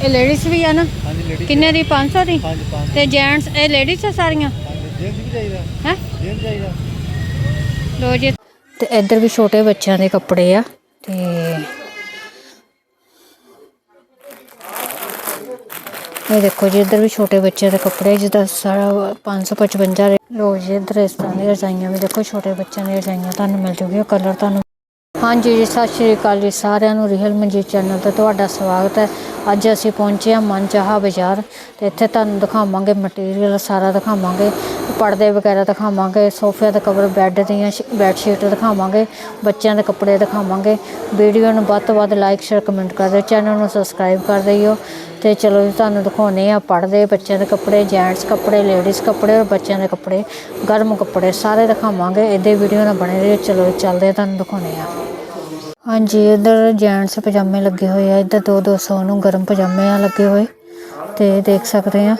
ਇਹ ਲੇਡੀਜ਼ ਵੀ ਆ ਨਾ? ਹਾਂਜੀ ਲੇਡੀ ਕਿੰਨੇ ਦੀ? 500 ਦੀ? ਹਾਂਜੀ ਤੇ ਜੈਂਟਸ ਇਹ ਲੇਡੀਜ਼ ਆ ਸਾਰੀਆਂ? ਹਾਂਜੀ ਜੇਬ ਵੀ ਚਾਹੀਦਾ। ਹੈ? ਜੇਬ ਚਾਹੀਦਾ। ਲੋ ਜੀ। ਤੇ ਇੱਧਰ ਵੀ ਛੋਟੇ ਬੱਚਿਆਂ ਦੇ ਕੱਪੜੇ ਆ ਤੇ ਇਹ ਦੇਖੋ ਜੀ ਇੱਧਰ ਵੀ ਛੋਟੇ ਬੱਚਿਆਂ ਦੇ ਕੱਪੜੇ ਜਿਹਦਾ ਸਾਰਾ 555 ਰੇ- ਲੋ ਜੀ ਇੱਧਰ ਇਸ ਤਰ੍ਹਾਂ ਦੀਆਂ ਰਜਾਈਆਂ ਵੀ ਦੇਖੋ ਛੋਟੇ ਬੱਚਿਆਂ ਦੀਆਂ ਰਜਾਈਆਂ ਤੁਹਾਨੂੰ ਮਿਲ ਜੂਗੀਆਂ ਕਲਰ ਤੁਹਾਨੂੰ ਹਾਂਜੀ ਜੀ, ਸਤਿ ਸ਼੍ਰੀ ਅਕਾਲ ਜੀ ਸਾਰਿਆਂ ਨੂੰ। ਰਿਹਲ ਮਨਜੀਤ ਚੈਨਲ ਤੇ ਤੁਹਾਡਾ ਸਵਾਗਤ ਹੈ। ਅੱਜ ਅਸੀਂ ਪਹੁੰਚੇ ਹਾਂ ਮਨਚਾਹਾ ਬਾਜ਼ਾਰ ਤੇ ਇੱਥੇ ਤੁਹਾਨੂੰ ਦਿਖਾਵਾਂਗੇ ਮਟੀਰੀਅਲ ਸਾਰਾ ਦਿਖਾਵਾਂਗੇ। ਪਰਦੇ ਵਗੈਰਾ ਦਿਖਾਵਾਂਗੇ, ਸੋਫਿਆਂ ਦੇ ਕਵਰ, ਬੈੱਡ ਦੀਆਂ ਬੈੱਡ ਸ਼ੀਟ ਦਿਖਾਵਾਂਗੇ, ਬੱਚਿਆਂ ਦੇ ਕੱਪੜੇ ਦਿਖਾਵਾਂਗੇ। ਵੀਡੀਓ ਨੂੰ ਵੱਧ ਤੋਂ ਵੱਧ ਲਾਈਕ ਸ਼ੇਅਰ ਕਮੈਂਟ ਕਰ ਦਿਓ ਚੈਨਲ ਨੂੰ ਸਬਸਕ੍ਰਾਈਬ ਕਰ ਦਿਓ। ਤੇ ਚਲੋ ਜੀ, ਤੁਹਾਨੂੰ ਦਿਖਾਉਨੇ ਆ ਪਰਦੇ, ਬੱਚਿਆਂ ਦੇ ਕੱਪੜੇ ਜੈਂਟਸ ਕੱਪੜੇ ਲੇਡੀਜ਼ ਕੱਪੜੇ ਔਰ ਬੱਚਿਆਂ ਦੇ ਕੱਪੜੇ, ਗਰਮ ਕੱਪੜੇ ਸਾਰੇ ਦਿਖਾਵਾਂਗੇ, ਇਹਦੇ ਵੀਡੀਓ ਨਾਲ ਬਣੇ ਰਹੋ। ਚਲੋ ਚੱਲਦੇ ਤੁਹਾਨੂੰ ਦਿਖਾਉਨੇ ਆ ਹਾਂਜੀ, ਇੱਧਰ ਜੈਂਟਸ ਪਜਾਮੇ ਲੱਗੇ ਹੋਏ ਆ, ਇੱਧਰ 2-200 ਨੂੰ ਗਰਮ ਪਜਾਮੇ ਆ ਲੱਗੇ ਹੋਏ, ਤੇ ਦੇਖ ਸਕਦੇ ਆ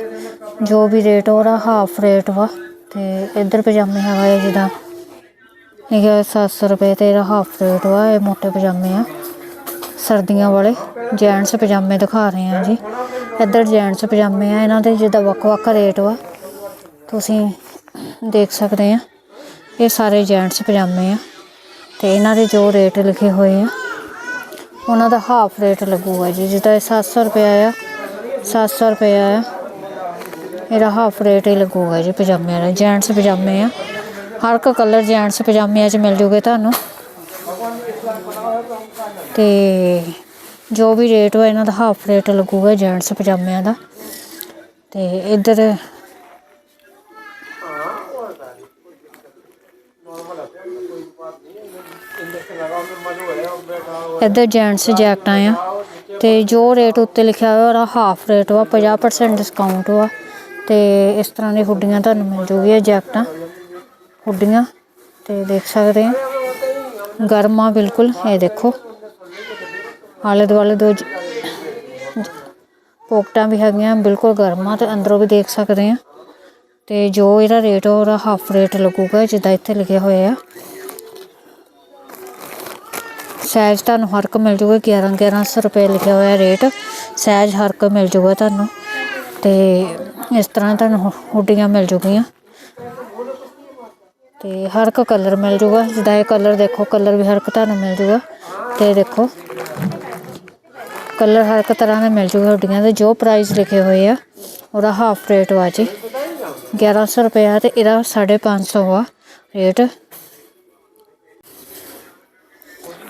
ਜੋ ਵੀ ਰੇਟ ਉਹਦਾ ਹਾਫ ਰੇਟ ਵਾ। ਤੇ ਇੱਧਰ ਪਜਾਮੇ ਹੈਗਾ ਹੈ ਜਿਹਦਾ ਇਹ ਹੈ 700 ਰੁਪਏ ਤੇ ਇਹਦਾ ਹਾਫ ਰੇਟ ਵਾ, ਇਹ ਮੋਟੇ ਪਜਾਮੇ ਆ। ਸਰਦੀਆਂ ਵਾਲੇ ਜੈਂਟਸ ਪਜਾਮੇ ਦਿਖਾ ਰਹੇ ਆ ਜੀ। ਇੱਧਰ ਜੈਂਟਸ ਪਜਾਮੇ ਆ, ਇਹਨਾਂ ਦੇ ਜਿਹਦਾ ਵੱਖ-ਵੱਖ ਰੇਟ ਵਾ। ਤੁਸੀਂ ਦੇਖ ਸਕਦੇ ਆ, ਇਹ ਸਾਰੇ ਜੈਂਟਸ ਪਜਾਮੇ ਆ। ਤੇ ਇਹਨਾਂ ਦੇ ਜੋ ਰੇਟ ਲਿਖੇ ਹੋਏ ਆ, ਉਹਨਾਂ ਦਾ ਹਾਫ ਰੇਟ ਲੱਗੂਗਾ ਜੀ। ਜਿਹਦਾ ਇਹ 700 ਰੁਪਏ ਆ 700 ਰੁਪਏ ਆ ਇਹਦਾ ਹਾਫ ਰੇਟ ਹੀ ਲੱਗੂਗਾ ਜੀ ਪਜਾਮਿਆਂ ਦਾ ਜੈਂਟਸ ਪਜਾਮੇ ਆ। ਹਰ ਇੱਕ ਕਲਰ ਜੈਂਟਸ ਪਜਾਮਿਆਂ 'ਚ ਮਿਲ ਜੂਗੇ ਤੁਹਾਨੂੰ। ਤੇ ਜੋ ਵੀ ਰੇਟ ਹੋਇਆ ਇਹਨਾਂ ਦਾ ਹਾਫ ਰੇਟ ਲੱਗੂਗਾ ਜੈਂਟਸ ਪਜਾਮਿਆਂ ਦਾ। ਤੇ ਇੱਧਰ ਇੱਧਰ ਜੈਂਟਸ ਜੈਕਟਾਂ ਆ। ਤੇ ਜੋ ਰੇਟ ਉੱਤੇ ਲਿਖਿਆ ਹੋਇਆ ਉਹਦਾ ਹਾਫ ਰੇਟ ਵਾ 50% ਡਿਸਕਾਊਂਟ ਵਾ। ਤੇ ਇਸ ਤਰ੍ਹਾਂ ਦੀ ਹੁੱਡੀਆਂ ਤੁਹਾਨੂੰ ਮਿਲ ਜੂਗੀਆਂ ਜੈਕਟਾਂ, ਹੁੱਡੀਆਂ ਤੇ ਦੇਖ ਸਕਦੇ ਆ। ਗਰਮਾ ਬਿਲਕੁਲ, ਇਹ ਦੇਖੋ। ਆਲੇ ਦੁਆਲੇ ਦੋ ਪੋਕਟਾਂ ਵੀ ਹੈਗੀਆਂ, ਬਿਲਕੁਲ ਗਰਮਾ ਤੇ ਅੰਦਰੋਂ ਵੀ ਦੇਖ ਸਕਦੇ ਆ। ਤੇ ਜੋ ਇਹਦਾ ਰੇਟ ਉਹਦਾ ਹਾਫ ਰੇਟ ਲੱਗੂਗਾ, ਜਿੱਦਾਂ ਇੱਥੇ ਲਿਖਿਆ ਹੋਇਆ ਆ। ਸਾਈਜ਼ ਤੁਹਾਨੂੰ ਹਰ ਇੱਕ ਮਿਲ ਜੂਗਾ 11 1100 ਰੁਪਏ ਲਿਖਿਆ ਹੋਇਆ ਰੇਟ। ਸਾਈਜ਼ ਹਰ ਇੱਕ ਮਿਲ ਜੂਗਾ ਤੁਹਾਨੂੰ। ਤੇ ਇਸ ਤਰ੍ਹਾਂ ਤੁਹਾਨੂੰ ਹੁੱਡੀਆਂ ਮਿਲ ਜੂਗੀਆਂ। ਤੇ ਹਰ ਇੱਕ ਕਲਰ ਮਿਲ ਜੂਗਾ। ਜਿੱਦਾਂ ਇਹ ਕਲਰ ਦੇਖੋ, ਕਲਰ ਵੀ ਹਰ ਇੱਕ ਤੁਹਾਨੂੰ ਮਿਲ ਜੂਗਾ। ਤੇ ਦੇਖੋ, ਕਲਰ ਹਰ ਇੱਕ ਤਰ੍ਹਾਂ ਦਾ ਮਿਲ ਜੂਗਾ ਹੁੱਡੀਆਂ ਦੇ। ਜੋ ਪ੍ਰਾਈਸ ਲਿਖੇ ਹੋਏ ਆ, ਉਹਦਾ ਹਾਫ ਰੇਟ ਵਾ ਜੀ। 1100 ਰੁਪਏ ਆ ਤੇ ਇਹਦਾ 550 ਆ ਰੇਟ।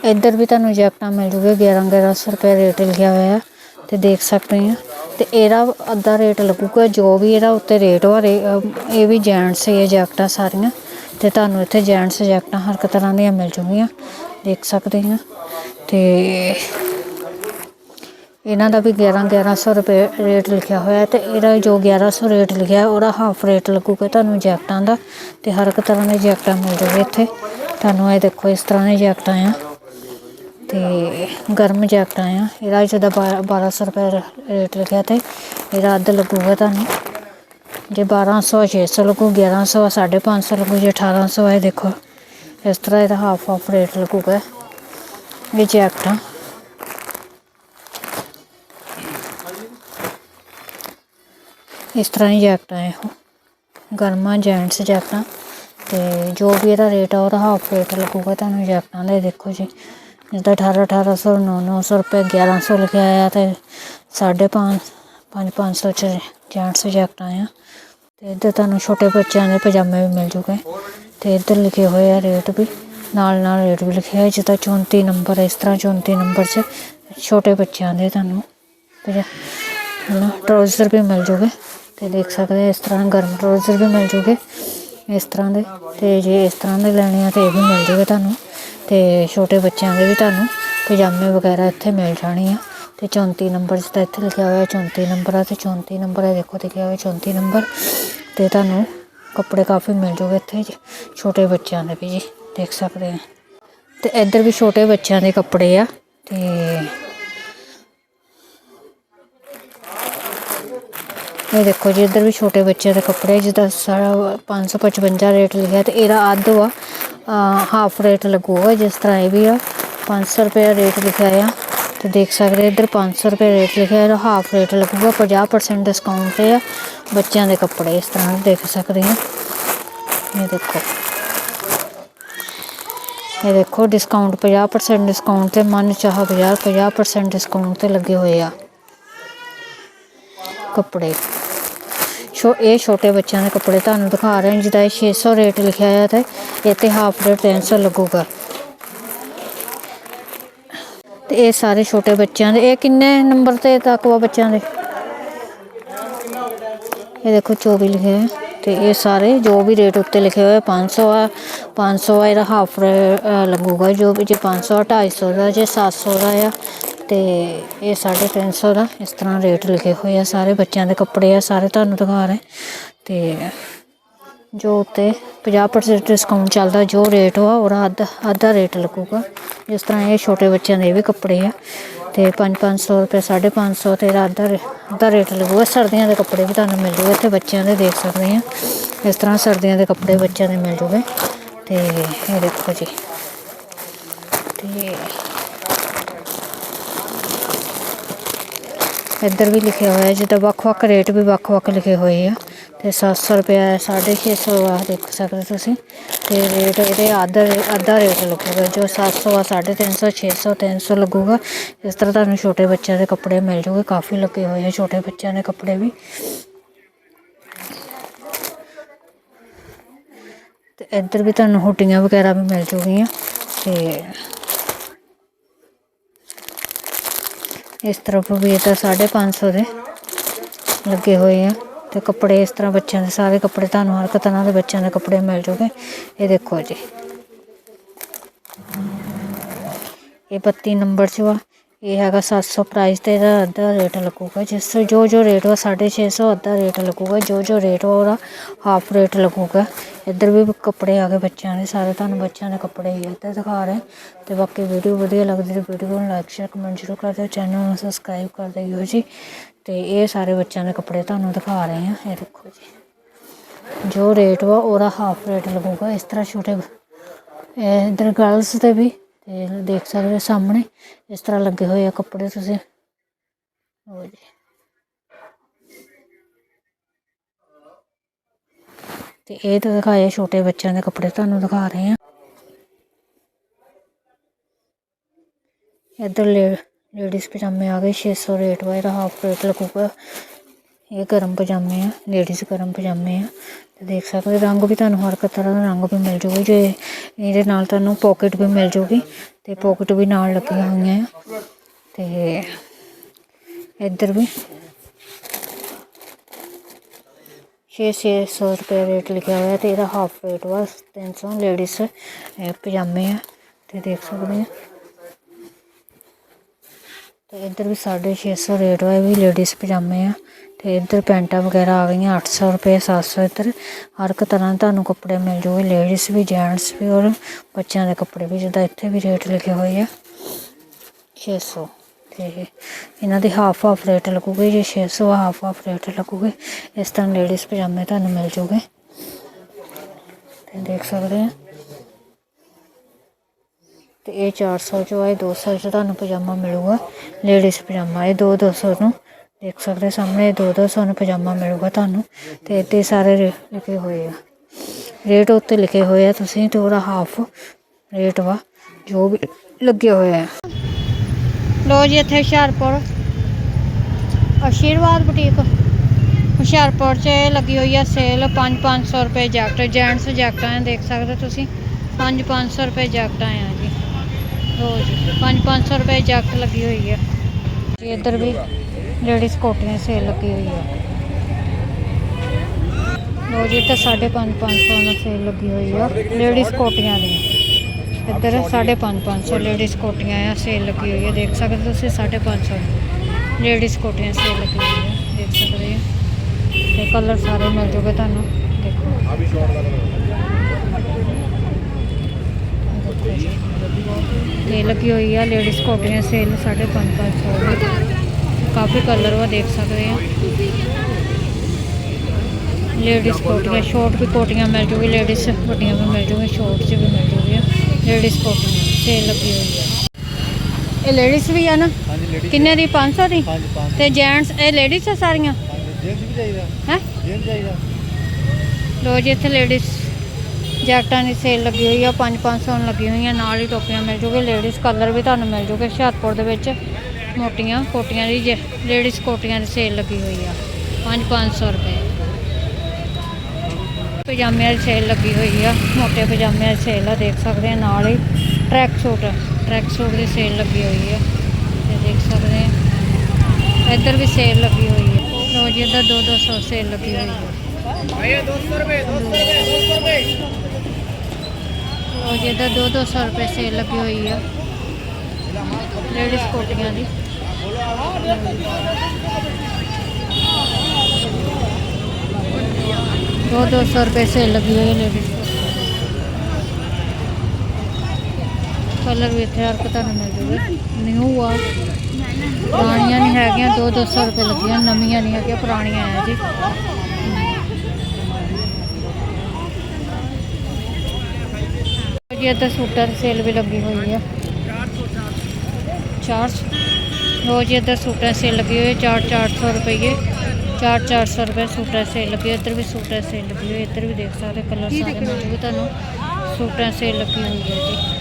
ਇੱਧਰ ਵੀ ਤੁਹਾਨੂੰ ਜੈਕਟਾਂ ਮਿਲ ਜੂਗੇ 11 1100 ਰੁਪਏ ਰੇਟ ਲਿਖਿਆ ਹੋਇਆ। ਹੈ ਤੇ ਦੇਖ ਸਕਦੇ ਆ। ਤੇ ਇਹਦਾ ਅੱਧਾ ਰੇਟ ਲੱਗੂਗਾ ਜੋ ਵੀ ਇਹਦਾ ਉੱਤੇ ਰੇਟ ਵਾ ਰੇ- ਅਹ ਇਹ ਵੀ ਜੈਂਟਸ ਇਹ ਜੈਕਟਾਂ ਸਾਰੀਆਂ ਤੇ ਤੁਹਾਨੂੰ ਇੱਥੇ ਜੈਂਟਸ ਜੈਕਟਾਂ ਹਰ ਇੱਕ ਤਰ੍ਹਾਂ ਦੀਆਂ ਮਿਲ ਜੂਗੀਆਂ ਦੇਖ ਸਕਦੇ ਆ ਤੇ ਇਹਨਾਂ ਦਾ ਵੀ 11 1100 ਰੁਪਏ ਰੇਟ ਲਿਖਿਆ ਹੋਇਆ ਹੈ ਤੇ ਇਹਦਾ ਜੋ 1100 ਰੇਟ ਲਿਖਿਆ ਹੈ, ਉਹਦਾ ਹਾਫ ਰੇਟ ਲੱਗੂਗਾ ਤੁਹਾਨੂੰ ਜੈਕਟਾਂ ਦਾ ਤੇ ਹਰ ਇੱਕ ਤਰ੍ਹਾਂ ਦੇ ਜੈਕਟਾਂ ਮਿਲ ਜੂਗੀ ਇੱਥੇ। ਤੁਹਾਨੂੰ ਇਹ ਦੇਖੋ ਇਸ ਤਰ੍ਹਾਂ ਦੀ ਜੈਕਟਾਂ ਆ। ਤੇ ਗਰਮ ਜੈਕਟਾਂ ਆ ਇਹਦਾ ਜਿਹਦਾ 1200 ਰੁਪਏ ਰੇਟ ਲਿਖਿਆ ਤੇ ਇਹਦਾ ਅੱਧ ਲੱਗੂਗਾ ਤੁਹਾਨੂੰ। ਜੇ 1200 600 ਲੱਗੂ 1100 550 ਲੱਗੂ, ਜੇ 1800 ਹੈ ਦੇਖੋ। ਇਸ ਤਰ੍ਹਾਂ ਇਹਦਾ ਹਾਫ ਹਾਫ ਰੇਟ ਲੱਗੂਗਾ। ਇਹ ਜੈਕਟਾਂ ਇਸ ਤਰ੍ਹਾਂ ਦੀ ਜੈਕਟਾਂ ਹੈ ਉਹ ਗਰਮਾ ਜੈਂਟਸ ਜੈਕਟਾਂ। ਤੇ ਜੋ ਵੀ ਇਹਦਾ ਰੇਟ ਆ, ਉਹਦਾ ਹਾਫ ਰੇਟ ਲੱਗੂਗਾ ਤੁਹਾਨੂੰ ਜੈਕਟਾਂ ਦਾ। ਦੇਖੋ ਜੀ। ਜਿੱਦਾਂ 18 1800 9 900 ਰੁਪਏ 1100 ਲਿਖਿਆ ਆ ਤੇ 5.5 5 500 ਚ ਜੈਂਟਸ ਜੈਕਟਾਂ ਆ। ਤੇ ਇੱਧਰ ਤੁਹਾਨੂੰ ਛੋਟੇ ਬੱਚਿਆਂ ਦੇ ਪਜਾਮੇ ਵੀ ਮਿਲ ਜੂਗੇ। ਤੇ ਇੱਧਰ ਲਿਖੇ ਹੋਏ ਆ ਰੇਟ ਵੀ, ਨਾਲ ਨਾਲ ਰੇਟ ਵੀ ਲਿਖਿਆ ਹੈ ਜਿੱਦਾਂ 34 ਨੰਬਰ ਇਸ ਤਰ੍ਹਾਂ 34 ਨੰਬਰ 'ਚ ਛੋਟੇ ਬੱਚਿਆਂ ਦੇ ਤੁਹਾਨੂੰ ਟਰਾਊਜ਼ਰ ਵੀ ਮਿਲ ਜੂਗੇ। ਤੇ ਦੇਖ ਸਕਦੇ ਇਸ ਤਰ੍ਹਾਂ ਗਰਮ ਟਰੋਜ਼ਰ ਵੀ ਮਿਲ ਜੂਗੇ ਇਸ ਤਰ੍ਹਾਂ ਦੇ। ਤੇ ਜੇ ਇਸ ਤਰ੍ਹਾਂ ਦੇ ਲੈਣੇ ਆ ਤੇ ਇਹ ਵੀ ਮਿਲ ਜੂਗੇ ਤੁਹਾਨੂੰ। ਤੇ ਛੋਟੇ ਬੱਚਿਆਂ ਦੇ ਵੀ ਤੁਹਾਨੂੰ ਪਜਾਮੇ ਵਗੈਰਾ ਇੱਥੇ ਮਿਲ ਜਾਣੇ ਆ। ਤੇ 34 ਨੰਬਰ ਜਿਸ ਤਾਂ ਇੱਥੇ ਲਿਖਿਆ ਹੋਇਆ 34 ਨੰਬਰ ਆ ਤੇ 34 ਨੰਬਰ ਹੈ ਦੇਖੋ ਲਿਖਿਆ ਹੋਇਆ 34 ਨੰਬਰ। ਤੇ ਤੁਹਾਨੂੰ ਕੱਪੜੇ ਕਾਫੀ ਮਿਲ ਜੂਗੇ ਇੱਥੇ ਜੀ, ਛੋਟੇ ਬੱਚਿਆਂ ਦੇ ਵੀ ਜੀ, ਦੇਖ ਸਕਦੇ ਆ। ਤੇ ਇੱਧਰ ਵੀ ਛੋਟੇ ਬੱਚਿਆਂ ਦੇ ਕੱਪੜੇ ਆ ਤੇ ਇਹ ਦੇਖੋ ਜੀ, ਇੱਧਰ ਵੀ ਛੋਟੇ ਬੱਚਿਆਂ ਦੇ ਕੱਪੜੇ ਜਿਹਦਾ ਸਾਰਾ 555 ਰੇਟ ਲਿਖਿਆ ਤੇ ਇਹਦਾ ਅੱਧ ਵਾ ਹਾਫ ਰੇਟ ਲੱਗੂਗਾ, ਜਿਸ ਤਰ੍ਹਾਂ ਇਹ ਵੀ ਆ 500 ਰੁਪਏ ਰੇਟ ਲਿਖਿਆ ਆ। ਤੇ ਦੇਖ ਸਕਦੇ ਹੋ, ਇੱਧਰ 500 ਰੁਪਏ ਰੇਟ ਲਿਖਿਆ ਹੈ ਹਾਫ ਰੇਟ ਲੱਗੂਗਾ 50% ਡਿਸਕਾਊਂਟ ਤੇ ਆ ਬੱਚਿਆਂ ਦੇ ਕੱਪੜੇ, ਇਸ ਤਰ੍ਹਾਂ ਦੇਖ ਸਕਦੇ ਹੋ। ਇਹ ਦੇਖੋ। ਇਹ ਦੇਖੋ ਡਿਸਕਾਊਂਟ 50% ਡਿਸਕਾਊਂਟ ਤੇ, ਮਨ ਚਾਹ ਬਾਜ਼ਾਰ 50% ਡਿਸਕਾਊਂਟ ਤੇ ਲੱਗੇ ਹੋਏ ਆ। ਕੱਪੜੇ। ਛੋ ਇਹ ਛੋਟੇ ਬੱਚਿਆਂ ਦੇ ਕੱਪੜੇ ਤੁਹਾਨੂੰ ਦਿਖਾ ਰਹੇ ਹਾਂ ਜਿਹਦਾ ਇਹ 600 ਰੇਟ ਲਿਖਿਆ ਹੋਇਆ ਤੇ ਇਹ ਤੇ ਹਾਫ ਰੇਟ 300 ਲੱਗੂਗਾ। ਤੇ ਇਹ ਸਾਰੇ ਛੋਟੇ ਬੱਚਿਆਂ ਦੇ ਇਹ ਕਿੰਨੇ ਨੰਬਰ ਤੇ ਤੱਕ ਵਾ ਬੱਚਿਆਂ ਦੇ? ਇਹ ਦੇਖੋ 24 ਲਿਖਿਆ ਹੈ ਤੇ ਇਹ ਸਾਰੇ ਜੋ ਵੀ ਰੇਟ ਉੱਤੇ ਲਿਖੇ ਹੋਏ ਆ, 500 ਆ 500 ਆ ਇਹਦਾ ਹਾਫ ਲੱਗੂਗਾ ਜੋ ਵੀ ਜੇ 500 ਆ 250 ਦਾ ਜੇ 700 ਦਾ ਆ ਤੇ ਇਹ 350 ਦਾ ਇਸ ਤਰ੍ਹਾਂ ਰੇਟ ਲਿਖੇ ਹੋਏ ਆ ਸਾਰੇ ਬੱਚਿਆਂ ਦੇ ਕੱਪੜੇ ਆ, ਸਾਰੇ ਤੁਹਾਨੂੰ ਦਿਖਾ ਰਹੇ ਤੇ ਜੋ ਉੱਤੇ 50% ਡਿਸਕਾਊਂਟ ਚੱਲਦਾ, ਜੋ ਰੇਟ ਵਾ, ਉਹਦਾ ਅੱਧਾ ਅੱਧਾ ਰੇਟ ਲੱਗੂਗਾ। ਜਿਸ ਤਰ੍ਹਾਂ ਇਹ ਛੋਟੇ ਬੱਚਿਆਂ ਦੇ ਇਹ ਵੀ ਕੱਪੜੇ ਆ। ਤੇ 5-500 ਰੁਪਏ 550 ਤੇ ਇਹਦਾ ਅੱਧਾ ਰੇ- ਅੱਧਾ ਰੇਟ ਲੱਗੂਗਾ। ਸਰਦੀਆਂ ਦੇ ਕੱਪੜੇ ਵੀ ਤੁਹਾਨੂੰ ਮਿਲ ਜੂਗੇ, ਇੱਥੇ ਬੱਚਿਆਂ ਦੇ ਦੇਖ ਸਕਦੇ ਆ ਇਸ ਤਰ੍ਹਾਂ ਸਰਦੀਆਂ ਦੇ ਕੱਪੜੇ ਬੱਚਿਆਂ ਦੇ ਮਿਲ ਜੂਗੇ। ਤੇ ਇਹ ਦੇਖੋ ਜੀ। ਤੇ ਇੱਧਰ ਵੀ ਲਿਖਿਆ ਹੋਇਆ ਜਿੱਦਾਂ ਵੱਖ-ਵੱਖ ਰੇਟ ਵੀ ਵੱਖ-ਵੱਖ ਲਿਖੇ ਹੋਏ ਆ। ਤੇ 700 ਰੁਪਏ 650 ਆ, ਦੇਖ ਸਕਦੇ ਤੁਸੀਂ। ਤੇ ਰੇਟ ਇਹਦੇ ਅੱਧਾ ਅੱਧਾ ਰੇਟ ਲੱਗੂਗਾ, ਜੋ 700 ਆ 350 600 300 ਲੱਗੂਗਾ। ਇਸ ਤਰ੍ਹਾਂ ਤੁਹਾਨੂੰ ਛੋਟੇ ਬੱਚਿਆਂ ਦੇ ਕੱਪੜੇ ਮਿਲ ਜੂਗੇ, ਕਾਫੀ ਲੱਗੇ ਹੋਏ ਆ ਛੋਟੇ ਬੱਚਿਆਂ ਦੇ ਕੱਪੜੇ ਵੀ। ਤੇ ਇੱਧਰ ਵੀ ਤੁਹਾਨੂੰ ਹੁੱਟੀਆਂ ਵਗੈਰਾ ਵੀ ਮਿਲ ਜੂਗੀਆਂ, ਤੇ ਇਸ ਤਰਫ ਵੀ ਇਹ ਤਾਂ 550 ਦੇ ਲੱਗੇ ਹੋਏ ਆ। ਤੇ ਕੱਪੜੇ ਇਸ ਤਰ੍ਹਾਂ ਬੱਚਿਆਂ ਦੇ, ਸਾਰੇ ਕੱਪੜੇ ਤੁਹਾਨੂੰ ਹਰ ਇੱਕ ਤਰ੍ਹਾਂ ਦੇ ਬੱਚਿਆਂ ਦੇ ਕੱਪੜੇ ਮਿਲ ਜੂਗੇ। ਇਹ ਦੇਖੋ ਜੀ। ਇਹ 32 ਨੰਬਰ 'ਚ ਵਾ। ਇਹ ਹੈਗਾ 700 ਪ੍ਰਾਈਸ ਤੇ ਇਹਦਾ ਅੱਧਾ ਰੇਟ ਲੱਗੂਗਾ। ਜਿਸ ਜੋ ਜੋ ਰੇਟ ਵਾ 650 ਅੱਧਾ ਰੇਟ ਲੱਗੂਗਾ। ਜੋ ਜੋ ਰੇਟ ਵਾ ਉਹਦਾ ਹਾਫ ਰੇਟ ਲੱਗੂਗਾ। ਇੱਧਰ ਵੀ ਕੱਪੜੇ ਆ ਗਏ ਬੱਚਿਆਂ ਦੇ। ਸਾਰੇ ਤੁਹਾਨੂੰ ਬੱਚਿਆਂ ਦੇ ਕੱਪੜੇ ਹੀ ਇੱਧਰ ਦਿਖਾ ਰਹੇ। ਤੇ ਬਾਕੀ ਵੀਡੀਓ ਵਧੀਆ ਲੱਗਦੀ ਤੇ ਵੀਡੀਓ ਨੂੰ ਲਾਈਕ ਸ਼ੇਅਰ ਕਮੈਂਟ ਜ਼ਰੂਰ ਕਰ ਦਿਓ। ਚੈਨਲ ਨੂੰ ਸਬਸਕ੍ਰਾਈਬ ਕਰ ਦਿਓ ਜੀ। ਤੇ ਇਹ ਸਾਰੇ ਬੱਚਿਆਂ ਦੇ ਕੱਪੜੇ ਤੁਹਾਨੂੰ ਦਿਖਾ ਰਹੇ ਹਾਂ ਇਹ ਦੇਖੋ ਜੀ। ਜੋ ਰੇਟ ਵਾ ਉਹਦਾ ਹਾਫ ਰੇਟ ਲੱਗੂਗਾ। ਇਸ ਤਰ੍ਹਾਂ ਛੋਟੇ ਇਹ ਇਧਰ ਗਰਲਸ ਤੇ ਵੀ ਤੇ ਦੇਖ ਸਕਦੇ ਹੋ ਸਾਹਮਣੇ, ਇਸ ਤਰ੍ਹਾਂ ਲੱਗੇ ਹੋਏ ਆ ਕੱਪੜੇ ਤੁਸੀਂ। ਹੋ ਜੀ। ਤੇ ਇਹ ਤਾਂ ਦਿਖਾਏ ਛੋਟੇ ਬੱਚਿਆਂ ਦੇ ਕੱਪੜੇ, ਤੁਹਾਨੂੰ ਦਿਖਾ ਰਹੇ ਆ ਇੱਧਰ ਲੇਡੀਜ਼ ਪਜਾਮੇ ਆ ਗਏ 600 ਰੇਟ ਵਾ, ਇਹਦਾ ਹਾਫ ਰੇਟ ਲੱਗੂਗਾ। ਇਹ ਗਰਮ ਪਜਾਮੇ ਆ, ਲੇਡੀਜ਼ ਗਰਮ ਪਜਾਮੇ ਆ। ਦੇਖ ਸਕਦੇ ਰੰਗ ਵੀ ਤੁਹਾਨੂੰ ਹਰ ਇੱਕ ਤਰ੍ਹਾਂ ਦਾ ਰੰਗ ਵੀ ਮਿਲ ਜੂਗਾ। ਜੇ ਇਹਦੇ ਨਾਲ ਤੁਹਾਨੂੰ ਪਾਕਟ ਵੀ ਮਿਲ ਜੂਗੀ ਤੇ ਪਾਕਟ ਵੀ ਨਾਲ ਲੱਗੀਆਂ ਹੋਈਆਂ ਆ। ਤੇ ਇੱਧਰ ਵੀ 6-600 ਰੁਪਏ ਰੇਟ ਲਿਖਿਆ ਹੋਇਆ ਤੇ ਇਹਦਾ ਹਾਫ ਰੇਟ ਵਾ 300 ਲੇਡੀਜ਼ ਪਜਾਮੇ ਆ, ਤੇ ਦੇਖ ਸਕਦੇ ਆ ਤੇ ਇੱਧਰ ਵੀ 650 ਰੇਟ ਵਾ, ਇਹ ਵੀ ਲੇਡੀਜ਼ ਪਜਾਮੇ ਆ। ਤੇ ਇੱਧਰ ਪੈਂਟਾਂ ਵਗੈਰਾ ਆ ਗਈਆਂ 800 ਰੁਪਏ 700 ਇੱਧਰ। ਹਰ ਇੱਕ ਤਰ੍ਹਾਂ ਦੇ ਤੁਹਾਨੂੰ ਕੱਪੜੇ ਮਿਲ ਜੂਗੇ ਲੇਡੀਜ਼ ਵੀ ਜੈਂਟਸ ਵੀ ਔਰ ਬੱਚਿਆਂ ਦੇ ਕੱਪੜੇ ਵੀ, ਜਿੱਦਾਂ ਇੱਥੇ ਵੀ ਰੇਟ ਲਿਖੇ ਹੋਏ ਆ। 600 ਤੇ ਇਹਨਾਂ ਦੇ ਹਾਫ ਹਾਫ ਰੇਟ ਲੱਗੂਗੇ, ਜੇ 600 ਹਾਫ ਹਾਫ ਰੇਟ ਲੱਗੂਗੇ, ਇਸ ਤਰ੍ਹਾਂ ਲੇਡੀਜ਼ ਪਜਾਮੇ ਤੁਹਾਨੂੰ ਮਿਲ ਜੂਗੇ। ਤੇ ਦੇਖ ਸਕਦੇ ਆ। ਤੇ ਇਹ 400 ਚੋਂ ਹੈ 200 ਚ ਤੁਹਾਨੂੰ ਪਜਾਮਾ ਮਿਲੂਗਾ ਲੇਡੀਜ਼ ਪਜਾਮਾ, ਇਹ 2 200 ਨੂੰ। ਦੇਖ ਸਕਦੇ ਸਾਹਮਣੇ 2 200 ਨੂੰ ਪਜਾਮਾ ਮਿਲੂਗਾ ਤੁਹਾਨੂੰ ਤੇ ਇੱਥੇ ਸਾਰੇ ਲਿਖੇ ਹੋਏ ਆ। ਰੇਟ ਉੱਤੇ ਲਿਖੇ ਹੋਏ ਆ ਤੁਸੀਂ ਤੇ ਹਾਫ ਰੇਟ ਵਾ, ਜੋ ਵੀ ਲੱਗੇ ਹੋਏ ਆ ਲੋ ਜੀ ਇੱਥੇ ਹੁਸ਼ਿਆਰਪੁਰ। ਆਸ਼ੀਰਵਾਦ ਬੁਟੀਕ। ਹੁਸ਼ਿਆਰਪੁਰ 'ਚ ਲੱਗੀ ਹੋਈ ਆ ਸੇਲ 5-500 ਰੁਪਏ ਜੈਕਟ ਜੈਂਟਸ ਜੈਕਟਾਂ ਆ ਦੇਖ ਸਕਦੇ ਹੋ ਤੁਸੀਂ 5-500 ਰੁਪਏ ਜੈਕਟਾਂ ਆ ਜੀ। ਲੋ ਜੀ 5-500 ਰੁਪਏ ਜੈਕਟ ਲੱਗੀ ਹੋਈ ਆ। ਇੱਧਰ ਵੀ ਲੇਡੀਜ਼ ਕੋਟੀਆਂ ਸੇਲ ਲੱਗੀ ਹੋਈ ਆ। ਲੋ ਜੀ, ਇੱਥੇ 5-500 ਨਾਲ ਸੇਲ ਲੱਗੀ ਹੋਈ ਆ, ਲੇਡੀਜ਼ ਕੋਟੀਆਂ ਦੀਆਂ ਇੱਧਰ 5-500 ਲੇਡੀਜ਼ ਕੋਟੀਆਂ ਆ, ਸੇਲ ਲੱਗੀ ਹੋਈ ਹੈ ਦੇਖ ਸਕਦੇ ਹੋ ਤੁਸੀਂ 550 ਲੇਡੀਜ਼ ਕੋਟੀਆਂ ਸੇਲ ਲੱਗੀ ਹੋਈ ਹੈ ਦੇਖ ਸਕਦੇ ਹੋ ਤੇ ਕਲਰ ਸਾਰੇ ਮਿਲ ਜੂਗੇ ਤੁਹਾਨੂੰ। ਦੇਖੋ। ਤੇ ਲੱਗੀ ਹੋਈ ਆ ਲੇਡੀਜ਼ ਕੋਟੀਆਂ ਸੇਲ 550 ਦੀ। ਕਾਫੀ ਕਲਰ ਵਾ ਦੇਖ ਸਕਦੇ ਆ। ਲੇਡੀਜ਼ ਕੋਟੀਆਂ ਸ਼ਾਰਟ ਵੀ ਕੋਟੀਆਂ ਮਿਲ ਜੂਗੀ ਲੇਡੀਜ਼ ਵੱਡੀਆਂ ਵੀ ਮਿਲ ਜੂਗੀਆਂ ਸ਼ਾਰਟ 'ਚ ਵੀ ਮਿਲ ਜੂਗੀਆਂ ਲੇਡੀਜ਼ ਕੋਟੀਆਂ ਸੇਲ ਲੱਗੀ ਹੋਈ ਹੈ ਇਹ ਲੇਡੀਜ਼ ਵੀ ਆ ਨਾ? ਕਿੰਨੇ ਦੀ? 500 ਦੀ? ਤੇ ਜੈਂਟਸ ਇਹ ਲੇਡੀਜ਼ ਆ ਸਾਰੀਆਂ? ਵੀ ਚਾਹੀਦਾ। ਹੈ? ਚਾਹੀਦਾ। ਲੋ ਜੀ ਇੱਥੇ ਲੇਡੀਜ਼ ਜੈਕਟਾਂ ਦੀ ਸੇਲ ਲੱਗੀ ਹੋਈ ਆ 5-500 ਨੂੰ ਲੱਗੀ ਹੋਈਆਂ ਨਾਲ ਹੀ ਟੋਪੀਆਂ ਮਿਲ ਜੂਗੇ ਲੇਡੀਜ਼ ਕਲਰ ਵੀ ਤੁਹਾਨੂੰ ਮਿਲ ਜੂਗੇ ਹੁਸ਼ਿਆਰਪੁਰ ਦੇ ਵਿੱਚ। ਮੋਟੀਆਂ ਕੋਟੀਆਂ ਦੀ ਲੇਡੀਜ਼ ਕੋਟੀਆਂ ਦੀ ਸੇਲ ਲੱਗੀ ਹੋਈ ਆ 5-500 ਰੁਪਏ ਪਜਾਮਿਆਂ ਦੀ ਸੇਲ ਲੱਗੀ ਹੋਈ ਆ ਮੋਟੇ ਪਜਾਮਿਆਂ ਦੀ ਸੇਲ ਆ ਦੇਖ ਸਕਦੇ ਆ ਨਾਲ ਹੀ ਟਰੈਕ ਸੂਟ ਟਰੈਕ ਸੂਟ ਦੀ ਸੇਲ ਲੱਗੀ ਹੋਈ ਆ ਤੇ ਦੇਖ ਸਕਦੇ ਆ ਇੱਧਰ ਵੀ ਸੇਲ ਲੱਗੀ ਹੋਈ ਹੈ ਲੋ ਜੀ ਇੱਧਰ 2-200 ਸੇਲ ਲੱਗੀ ਹੋਈ ਹੈ भैया दो सौ रुपये दो सौ रुपये दो सौ रुपये ਲੋ ਜੀ ਇੱਧਰ 2-200 ਰੁਪਏ ਸੇਲ ਲੱਗੀ ਹੋਈ ਆ ਲੇਡੀਜ਼ ਕੋਟੀਆਂ ਦੀ। ਦੋ ਦੋ ਸੌ ਰੁਪਏ ਸੇਲ ਲੱਗੀ ਹੋਈ ਹੈ ਕਲਰ ਵੀ ਇੱਥੇ ਹਰ ਇੱਕ ਤੁਹਾਨੂੰ ਮਿਲ ਜੂਗਾ। ਨਿਊ ਆ। ਪੁਰਾਣੀਆਂ ਨਹੀਂ ਹੈਗੀਆਂ, ਦੋ ਦੋ ਸੌ ਰੁਪਏ ਲੱਗੀਆਂ, ਨਵੀਆਂ ਨਹੀਂ ਹੈਗੀਆਂ, ਪੁਰਾਣੀਆਂ ਆ ਜੀ। ਜੀ ਤਾਂ ਸੂਟਾਂ ਦੀ ਸੇਲ ਵੀ ਲੱਗੀ ਹੋਈ ਆ। ਚਾਰ ਹੋ ਜੀ ਇੱਧਰ ਸੂਟਾਂ ਦੀ ਸੇਲ ਲੱਗੀ ਹੋਈ ਹੈ ਚਾਰ ਚਾਰ ਸੌ ਰੁਪਏ ਚਾਰ ਚਾਰ ਸੌ ਰੁਪਏ ਸੂਟਾਂ ਸੇਲ ਲੱਗੀ। ਇੱਧਰ ਵੀ ਸੂਟਾਂ ਸੇਲ ਲੱਗੀ ਹੋਈ ਹੈ ਇੱਧਰ ਵੀ ਦੇਖ ਸਕਦੇ ਕਲਰ ਸਾਰੇ ਮਿਲ ਜੂਗੇ ਤੁਹਾਨੂੰ ਸੂਟਾਂ ਸੇਲ ਲੱਗੀ ਹੋਈ ਹੈ ਜੀ।